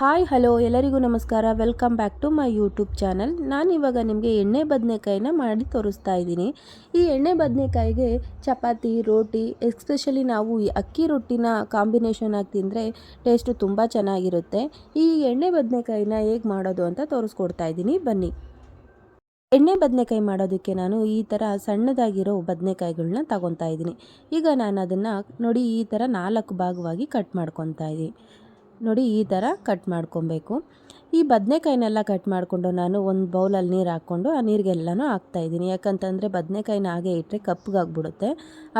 Hi, hello, ಎಲ್ಲರಿಗೂ ನಮಸ್ಕಾರ. Welcome back to my YouTube channel. ನಾನಿವಾಗ ನಿಮಗೆ ಎಣ್ಣೆ ಬದನೆಕಾಯಿನ ಮಾಡಿ ತೋರಿಸ್ತಾ ಇದ್ದೀನಿ. ಈ ಎಣ್ಣೆ ಬದನೆಕಾಯಿಗೆ ಚಪಾತಿ, ರೋಟಿ, ಎಸ್ಪೆಷಲಿ ನಾವು ಈ ಅಕ್ಕಿ ರೊಟ್ಟಿನ ಕಾಂಬಿನೇಷನ್ ಆಗಿ ತಿಂದರೆ ಟೇಸ್ಟು ತುಂಬ ಚೆನ್ನಾಗಿರುತ್ತೆ. ಈ ಎಣ್ಣೆ ಬದನೆಕಾಯಿನ ಹೇಗೆ ಮಾಡೋದು ಅಂತ ತೋರಿಸ್ಕೊಡ್ತಾ ಇದ್ದೀನಿ. ಬನ್ನಿ. ಎಣ್ಣೆ ಬದನೆಕಾಯಿ ಮಾಡೋದಕ್ಕೆ ನಾನು ಈ ಥರ ಸಣ್ಣದಾಗಿರೋ ಬದನೆಕಾಯಿಗಳನ್ನ ತಗೊತಾ ಇದ್ದೀನಿ. ಈಗ ನಾನು ಅದನ್ನು ನೋಡಿ ಈ ಥರ ನಾಲ್ಕು ಭಾಗವಾಗಿ ಕಟ್ ಮಾಡ್ಕೊತಾ ಇದ್ದೀನಿ. ನೋಡಿ ಈ ಥರ ಕಟ್ ಮಾಡ್ಕೊಬೇಕು. ಈ ಬದನೆಕಾಯಿನೆಲ್ಲ ಕಟ್ ಮಾಡಿಕೊಂಡು ನಾನು ಒಂದು ಬೌಲಲ್ಲಿ ನೀರು ಹಾಕ್ಕೊಂಡು ಆ ನೀರಿಗೆಲ್ಲನೂ ಹಾಕ್ತಾಯಿದ್ದೀನಿ ಯಾಕಂತಂದರೆ ಬದನೆಕಾಯಿನ ಹಾಗೆ ಇಟ್ಟರೆ ಕಪ್ಪಗಾಗ್ಬಿಡುತ್ತೆ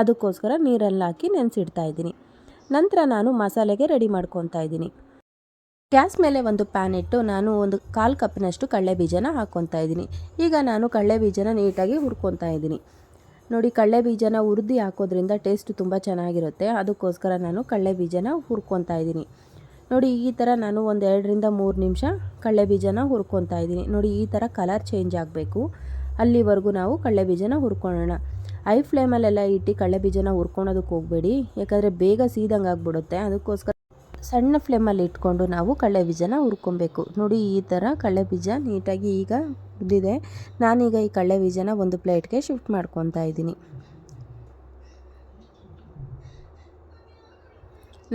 ಅದಕ್ಕೋಸ್ಕರ ನೀರಲ್ಲಿ ಹಾಕಿ ನೆನೆಸಿಡ್ತಾ ಇದ್ದೀನಿ. ನಂತರ ನಾನು ಮಸಾಲೆಗೆ ರೆಡಿ ಮಾಡ್ಕೊತಾ ಇದ್ದೀನಿ. ಗ್ಯಾಸ್ ಮೇಲೆ ಒಂದು ಪ್ಯಾನ್ ಇಟ್ಟು ನಾನು ಒಂದು ಕಾಲು ಕಪ್ಪಿನಷ್ಟು ಕಡಲೆ ಬೀಜನ ಹಾಕ್ಕೊತಾ ಇದ್ದೀನಿ. ಈಗ ನಾನು ಕಡಲೆ ಬೀಜನ ನೀಟಾಗಿ ಹುರ್ಕೊತಾ ಇದ್ದೀನಿ. ನೋಡಿ, ಕಡಲೆ ಬೀಜನ ಹುರಿದು ಹಾಕೋದ್ರಿಂದ ಟೇಸ್ಟ್ ತುಂಬ ಚೆನ್ನಾಗಿರುತ್ತೆ. ಅದಕ್ಕೋಸ್ಕರ ನಾನು ಕಡಲೆ ಬೀಜನ ಹುರ್ಕೊತಾ ಇದ್ದೀನಿ. ನೋಡಿ, ಈ ಥರ ನಾನು ಒಂದು ಎರಡರಿಂದ ಮೂರು ನಿಮಿಷ ಕಳ್ಳೆ ಬೀಜನ ಹುರ್ಕೊತಾ ಇದ್ದೀನಿ. ನೋಡಿ, ಈ ಥರ ಕಲರ್ ಚೇಂಜ್ ಆಗಬೇಕು. ಅಲ್ಲಿವರೆಗೂ ನಾವು ಕಡಲೆ ಬೀಜನ ಹುರ್ಕೊಳ್ಳೋಣ. ಐ ಫ್ಲೇಮಲ್ಲೆಲ್ಲ ಇಟ್ಟು ಕಳ್ಳೆ ಬೀಜನ ಹುರ್ಕೊಳೋದಕ್ಕೆ ಹೋಗಬೇಡಿ. ಯಾಕಂದರೆ ಬೇಗ ಸೀದಂಗೆ ಆಗಿಬಿಡುತ್ತೆ. ಅದಕ್ಕೋಸ್ಕರ ಸಣ್ಣ ಫ್ಲೇಮಲ್ಲಿ ಇಟ್ಕೊಂಡು ನಾವು ಕಳ್ಳೆ ಬೀಜನ ಹುರ್ಕೊಬೇಕು. ನೋಡಿ, ಈ ಥರ ಕಳ್ಳೆ ಬೀಜ ನೀಟಾಗಿ ಈಗ ಹುರಿದಿದೆ ನಾನೀಗ ಈ ಕಳ್ಳೆ ಬೀಜನ ಒಂದು ಪ್ಲೇಟ್ಗೆ ಶಿಫ್ಟ್ ಮಾಡ್ಕೊತಾ ಇದ್ದೀನಿ.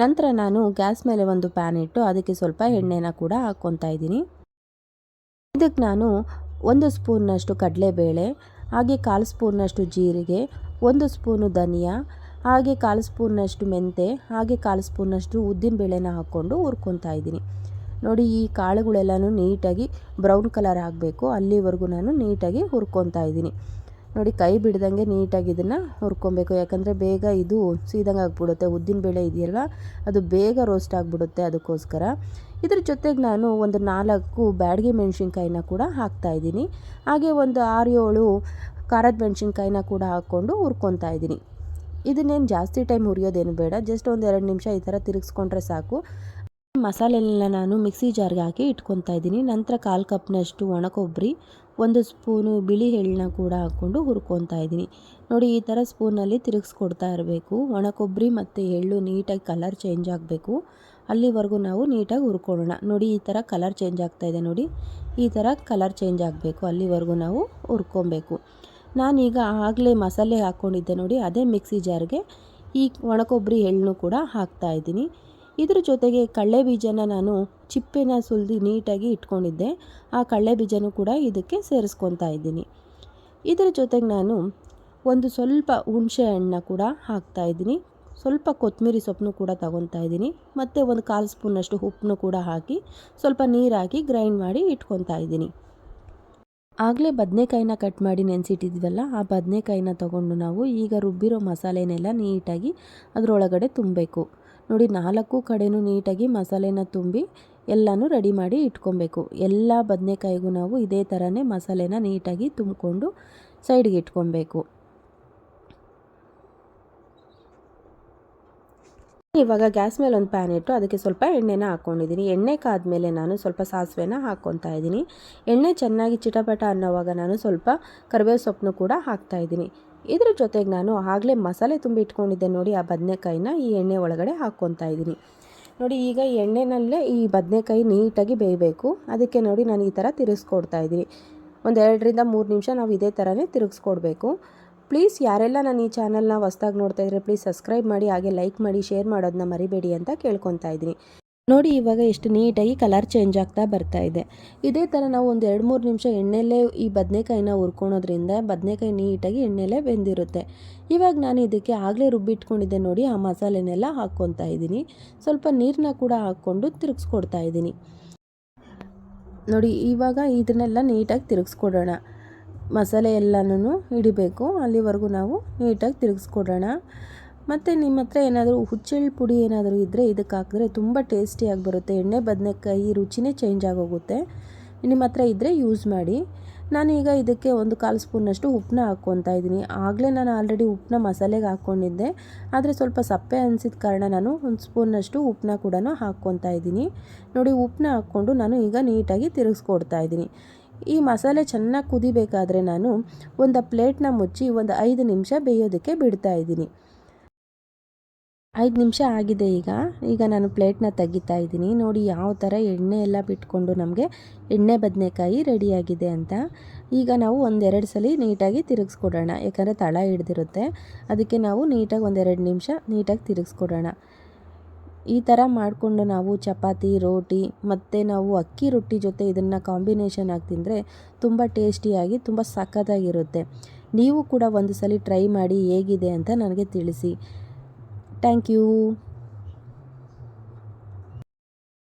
ನಂತರ ನಾನು ಗ್ಯಾಸ್ ಮೇಲೆ ಒಂದು ಪ್ಯಾನ್ ಇಟ್ಟು ಅದಕ್ಕೆ ಸ್ವಲ್ಪ ಎಣ್ಣೆನ ಕೂಡ ಹಾಕ್ಕೊತಾ ಇದ್ದೀನಿ. ಇದಕ್ಕೆ ನಾನು ಒಂದು ಸ್ಪೂನ್ನಷ್ಟು ಕಡಲೆಬೇಳೆ, ಹಾಗೆ ಕಾಲು ಸ್ಪೂನ್ನಷ್ಟು ಜೀರಿಗೆ, ಒಂದು ಸ್ಪೂನು ಧನಿಯಾ, ಹಾಗೆ ಕಾಲು ಸ್ಪೂನ್ನಷ್ಟು ಮೆಂತೆ, ಹಾಗೆ ಕಾಲು ಸ್ಪೂನ್ನಷ್ಟು ಉದ್ದಿನಬೇಳೆನ ಹಾಕ್ಕೊಂಡು ಹುರ್ಕೊತಾ ಇದ್ದೀನಿ. ನೋಡಿ ಈ ಕಾಳುಗಳೆಲ್ಲನೂ ನೀಟಾಗಿ ಬ್ರೌನ್ ಕಲರ್ ಆಗಬೇಕು. ಅಲ್ಲಿವರೆಗೂ ನಾನು ನೀಟಾಗಿ ಹುರ್ಕೊತಾ ಇದ್ದೀನಿ. ನೋಡಿ ಕೈ ಬಿಡ್ದಂಗೆ ನೀಟಾಗಿ ಇದನ್ನು ಹುರ್ಕೊಬೇಕು. ಯಾಕಂದರೆ ಬೇಗ ಇದು ಸೀದಂಗೆ ಆಗಿಬಿಡುತ್ತೆ, ಉದ್ದಿನ ಬೇಳೆ ಇದೆಯಲ್ವ, ಅದು ಬೇಗ ರೋಸ್ಟ್ ಆಗಿಬಿಡುತ್ತೆ ಅದಕ್ಕೋಸ್ಕರ. ಇದ್ರ ಜೊತೆಗೆ ನಾನು ಒಂದು ನಾಲ್ಕು ಬ್ಯಾಡಗಿ ಮೆಣಸಿನ್ಕಾಯಿನ ಕೂಡ ಹಾಕ್ತಾಯಿದ್ದೀನಿ ಹಾಗೆ ಒಂದು ಆರು ಏಳು ಖಾರದ ಮೆಣಸಿನ್ಕಾಯಿನ ಕೂಡ ಹಾಕ್ಕೊಂಡು ಹುರ್ಕೊತಾ ಇದ್ದೀನಿ. ಇದನ್ನೇನು ಜಾಸ್ತಿ ಟೈಮ್ ಹುರಿಯೋದೇನು ಬೇಡ ಜಸ್ಟ್ ಒಂದು ಎರಡು ನಿಮಿಷ ಈ ಥರ ತಿರುಗಿಸ್ಕೊಂಡ್ರೆ ಸಾಕು. ಮಸಾಲೆನೆಲ್ಲ ನಾನು ಮಿಕ್ಸಿ ಜಾರ್ಗೆ ಹಾಕಿ ಇಟ್ಕೊತಾ ಇದ್ದೀನಿ. ನಂತರ ಕಾಲು ಕಪ್ನಷ್ಟು ಒಣಕೊಬ್ಬರಿ ಒಂದು ಸ್ಪೂನು ಬಿಳಿ ಎಳ್ಳನ್ನ ಕೂಡ ಹಾಕ್ಕೊಂಡು ಹುರ್ಕೊತಾ ಇದ್ದೀನಿ. ನೋಡಿ, ಈ ಥರ ಸ್ಪೂನಲ್ಲಿ ತಿರುಗಿಸ್ಕೊಡ್ತಾ ಇರಬೇಕು. ಒಣ ಕೊಬ್ಬರಿ ಮತ್ತು ಎಳ್ಳು ನೀಟಾಗಿ ಕಲರ್ ಚೇಂಜ್ ಆಗಬೇಕು. ಅಲ್ಲಿವರೆಗೂ ನಾವು ನೀಟಾಗಿ ಹುರ್ಕೊಳ್ಳೋಣ. ನೋಡಿ, ಈ ಥರ ಕಲರ್ ಚೇಂಜ್ ಆಗ್ತಾ ಇದೆ ನೋಡಿ. ಈ ಥರ ಕಲರ್ ಚೇಂಜ್ ಆಗಬೇಕು. ಅಲ್ಲಿವರೆಗೂ ನಾವು ಹುರ್ಕೊಬೇಕು. ನಾನೀಗ ಆಗಲೇ ಮಸಾಲೆ ಹಾಕ್ಕೊಂಡಿದ್ದೆ ನೋಡಿ. ಅದೇ ಮಿಕ್ಸಿ ಜಾರ್ಗೆ ಈ ಒಣಕೊಬ್ಬರಿ ಎಳ್ಳನ್ನು ಕೂಡ ಹಾಕ್ತಾಯಿದ್ದೀನಿ ಇದ್ರ ಜೊತೆಗೆ ಕಡಲೆ ಬೀಜನ ನಾನು ಚಿಪ್ಪೆನ ಸುಲಿದು ನೀಟಾಗಿ ಇಟ್ಕೊಂಡಿದ್ದೆ. ಆ ಕಡಲೆ ಬೀಜನೂ ಕೂಡ ಇದಕ್ಕೆ ಸೇರಿಸ್ಕೊತಾ ಇದ್ದೀನಿ. ಇದರ ಜೊತೆಗೆ ನಾನು ಒಂದು ಸ್ವಲ್ಪ ಹುಣಸೆ ಹಣ್ಣನ್ನ ಕೂಡ ಹಾಕ್ತಾಯಿದ್ದೀನಿ ಸ್ವಲ್ಪ ಕೊತ್ತಂಬರಿ ಸೊಪ್ಪನ್ನು ಕೂಡ ತಗೊತಾ ಇದ್ದೀನಿ. ಮತ್ತು ಒಂದು ಕಾಲು ಸ್ಪೂನಷ್ಟು ಉಪ್ಪನ್ನು ಕೂಡ ಹಾಕಿ ಸ್ವಲ್ಪ ನೀರು ಗ್ರೈಂಡ್ ಮಾಡಿ ಇಟ್ಕೊತಾ ಇದ್ದೀನಿ. ಆಗಲೇ ಬದನೆಕಾಯಿನ ಕಟ್ ಮಾಡಿ ನೆನೆಸಿಟ್ಟಿದ್ವಲ್ಲ, ಆ ಬದನೆಕಾಯಿನ ತೊಗೊಂಡು ನಾವು ಈಗ ರುಬ್ಬಿರೋ ಮಸಾಲೆನೆಲ್ಲ ನೀಟಾಗಿ ಅದರೊಳಗಡೆ ತುಂಬಬೇಕು. ನೋಡಿ ನಾಲ್ಕು ಕಡೆಯೂ ನೀಟಾಗಿ ಮಸಾಲೆನ ತುಂಬಿ ಎಲ್ಲನೂ ರೆಡಿ ಮಾಡಿ ಇಟ್ಕೊಬೇಕು. ಎಲ್ಲ ಬದನೆಕಾಯಿಗೂ ನಾವು ಇದೇ ಥರನೇ ಮಸಾಲೆನ ನೀಟಾಗಿ ತುಂಬಿಕೊಂಡು ಸೈಡ್ಗೆ ಇಟ್ಕೊಬೇಕು. ಇವಾಗ ಗ್ಯಾಸ್ ಮೇಲೆ ಒಂದು ಪ್ಯಾನ್ ಇಟ್ಟು ಅದಕ್ಕೆ ಸ್ವಲ್ಪ ಎಣ್ಣೆನ ಹಾಕ್ಕೊಂಡಿದ್ದೀನಿ. ಎಣ್ಣೆ ಕಾದ್ಮೇಲೆ ನಾನು ಸ್ವಲ್ಪ ಸಾಸಿವೆನ ಹಾಕ್ಕೊತಾ ಇದ್ದೀನಿ. ಎಣ್ಣೆ ಚೆನ್ನಾಗಿ ಚಿಟಪಟ ಅನ್ನೋವಾಗ ನಾನು ಸ್ವಲ್ಪ ಕರಿಬೇವು ಸೊಪ್ಪನ್ನು ಕೂಡ ಹಾಕ್ತಾ ಇದ್ದೀನಿ. ಇದ್ರ ಜೊತೆಗೆ ನಾನು ಆಗಲೇ ಮಸಾಲೆ ತುಂಬಿ ಇಟ್ಕೊಂಡಿದ್ದೆ ನೋಡಿ ಆ ಬದನೆಕಾಯಿನ ಈ ಎಣ್ಣೆ ಒಳಗಡೆ ಹಾಕ್ಕೊತಾ ಇದ್ದೀನಿ. ನೋಡಿ ಈಗ ಎಣ್ಣೆನಲ್ಲೇ ಈ ಬದನೆಕಾಯಿ ನೀಟಾಗಿ ಬೇಯಬೇಕು. ಅದಕ್ಕೆ ನೋಡಿ ನಾನು ಈ ಥರ ತಿರುಗಿಸ್ಕೊಡ್ತಾ ಇದ್ದೀನಿ. ಒಂದು ಎರಡರಿಂದ ಮೂರು ನಿಮಿಷ ನಾವು ಇದೇ ಥರನೇ ತಿರುಗಿಸ್ಕೊಡ್ಬೇಕು. ಪ್ಲೀಸ್ ಯಾರೆಲ್ಲ ನಾನು ಈ ಚಾನಲ್ನ ಹೊಸ್ದಾಗಿ ನೋಡ್ತಾ ಇದ್ರೆ ಪ್ಲೀಸ್ ಸಬ್ಸ್ಕ್ರೈಬ್ ಮಾಡಿ ಹಾಗೆ ಲೈಕ್ ಮಾಡಿ ಶೇರ್ ಮಾಡೋದನ್ನ ಮರಿಬೇಡಿ ಅಂತ ಕೇಳ್ಕೊತಾ ಇದ್ದೀನಿ. ನೋಡಿ ಇವಾಗ ಎಷ್ಟು ನೀಟಾಗಿ ಕಲರ್ ಚೇಂಜ್ ಆಗ್ತಾ ಬರ್ತಾ ಇದೆ. ಇದೇ ಥರ ನಾವು ಒಂದು ಎರಡು ಮೂರು ನಿಮಿಷ ಎಣ್ಣೆಲೇ ಈ ಬದನೆಕಾಯಿನ ಹುರ್ಕೊಳೋದ್ರಿಂದ ಬದನೆಕಾಯಿ ನೀಟಾಗಿ ಎಣ್ಣೆಲೇ ಬೆಂದಿರುತ್ತೆ. ಇವಾಗ ನಾನು ಇದಕ್ಕೆ ಆಗಲೇ ರುಬ್ಬಿಟ್ಕೊಂಡಿದ್ದೆ ನೋಡಿ, ಆ ಮಸಾಲೆನೆಲ್ಲ ಹಾಕ್ಕೊತಾ ಇದ್ದೀನಿ. ಸ್ವಲ್ಪ ನೀರನ್ನ ಕೂಡ ಹಾಕ್ಕೊಂಡು ತಿರುಗಿಸ್ಕೊಡ್ತಾ ಇದ್ದೀನಿ. ನೋಡಿ, ಇವಾಗ ಇದನ್ನೆಲ್ಲ ನೀಟಾಗಿ ತಿರುಗಿಸ್ಕೊಡೋಣ. ಮಸಾಲೆ ಎಲ್ಲನೂ ಹಿಡಿಬೇಕು ಅಲ್ಲಿವರೆಗೂ ನಾವು ನೀಟಾಗಿ ತಿರುಗಿಸ್ಕೊಡೋಣ. ಮತ್ತು ನಿಮ್ಮ ಹತ್ರ ಏನಾದರೂ ಹುಚ್ಚೆಳ್ಳು ಪುಡಿ ಏನಾದರೂ ಇದ್ದರೆ ಇದಕ್ಕೆ ಹಾಕಿದ್ರೆ ತುಂಬ ಟೇಸ್ಟಿಯಾಗಿ ಬರುತ್ತೆ. ಎಣ್ಣೆ, ಬದನೆಕಾಯಿ ರುಚಿನೇ ಚೇಂಜ್ ಆಗೋಗುತ್ತೆ. ನಿಮ್ಮ ಹತ್ರ ಇದ್ದರೆ ಯೂಸ್ ಮಾಡಿ. ನಾನೀಗ ಇದಕ್ಕೆ ಒಂದು ಕಾಲು ಸ್ಪೂನಷ್ಟು ಉಪ್ಪನ್ನ ಹಾಕ್ಕೊತಾ ಇದ್ದೀನಿ. ಆಗಲೇ ನಾನು ಆಲ್ರೆಡಿ ಉಪ್ಪನ್ನ ಮಸಾಲೆಗೆ ಹಾಕ್ಕೊಂಡಿದ್ದೆ. ಆದರೆ ಸ್ವಲ್ಪ ಸಪ್ಪೆ ಅನಿಸಿದ ಕಾರಣ ನಾನು ಒಂದು ಸ್ಪೂನಷ್ಟು ಉಪ್ಪನ್ನ ಕೂಡ ಹಾಕ್ಕೊತಾ ಇದ್ದೀನಿ. ನೋಡಿ ಉಪ್ಪನ್ನ ಹಾಕ್ಕೊಂಡು ನಾನು ಈಗ ನೀಟಾಗಿ ತಿರುಗಿಸ್ಕೊಡ್ತಾ ಇದ್ದೀನಿ. ಈ ಮಸಾಲೆ ಚೆನ್ನಾಗಿ ಕುದಿಬೇಕಾದ್ರೆ ನಾನು ಒಂದು ಪ್ಲೇಟ್ನ ಮುಚ್ಚಿ ಒಂದು ಐದು ನಿಮಿಷ ಬೇಯೋದಕ್ಕೆ ಬಿಡ್ತಾ ಇದ್ದೀನಿ. ಐದು ನಿಮಿಷ ಆಗಿದೆ ಈಗ. ಈಗ ನಾನು ಪ್ಲೇಟ್ನ ತೆಗಿತಾ ಇದ್ದೀನಿ. ನೋಡಿ ಯಾವ ಥರ ಎಣ್ಣೆ ಎಲ್ಲ ಬಿಟ್ಕೊಂಡು ನಮಗೆ ಎಣ್ಣೆ ಬದನೆಕಾಯಿ ರೆಡಿಯಾಗಿದೆ ಅಂತ. ಈಗ ನಾವು ಒಂದೆರಡು ಸಲ ನೀಟಾಗಿ ತಿರುಗಿಸ್ಕೊಡೋಣ. ಯಾಕಂದರೆ ತಳ ಹಿಡ್ದಿರುತ್ತೆ. ಅದಕ್ಕೆ ನಾವು ನೀಟಾಗಿ ಒಂದೆರಡು ನಿಮಿಷ ನೀಟಾಗಿ ತಿರುಗಿಸ್ಕೊಡೋಣ. ಈ ಥರ ಮಾಡಿಕೊಂಡು ನಾವು ಚಪಾತಿ, ರೋಟಿ ಮತ್ತು ನಾವು ಅಕ್ಕಿ ರೊಟ್ಟಿ ಜೊತೆ ಇದನ್ನು ಕಾಂಬಿನೇಷನ್ ಆಗಿ ತಿಂದರೆ ತುಂಬ ಟೇಸ್ಟಿಯಾಗಿ ತುಂಬ ಸಖತ್ತಾಗಿರುತ್ತೆ. ನೀವು ಕೂಡ ಒಂದು ಸಲ ಟ್ರೈ ಮಾಡಿ ಹೇಗಿದೆ ಅಂತ ನನಗೆ ತಿಳಿಸಿ. Thank you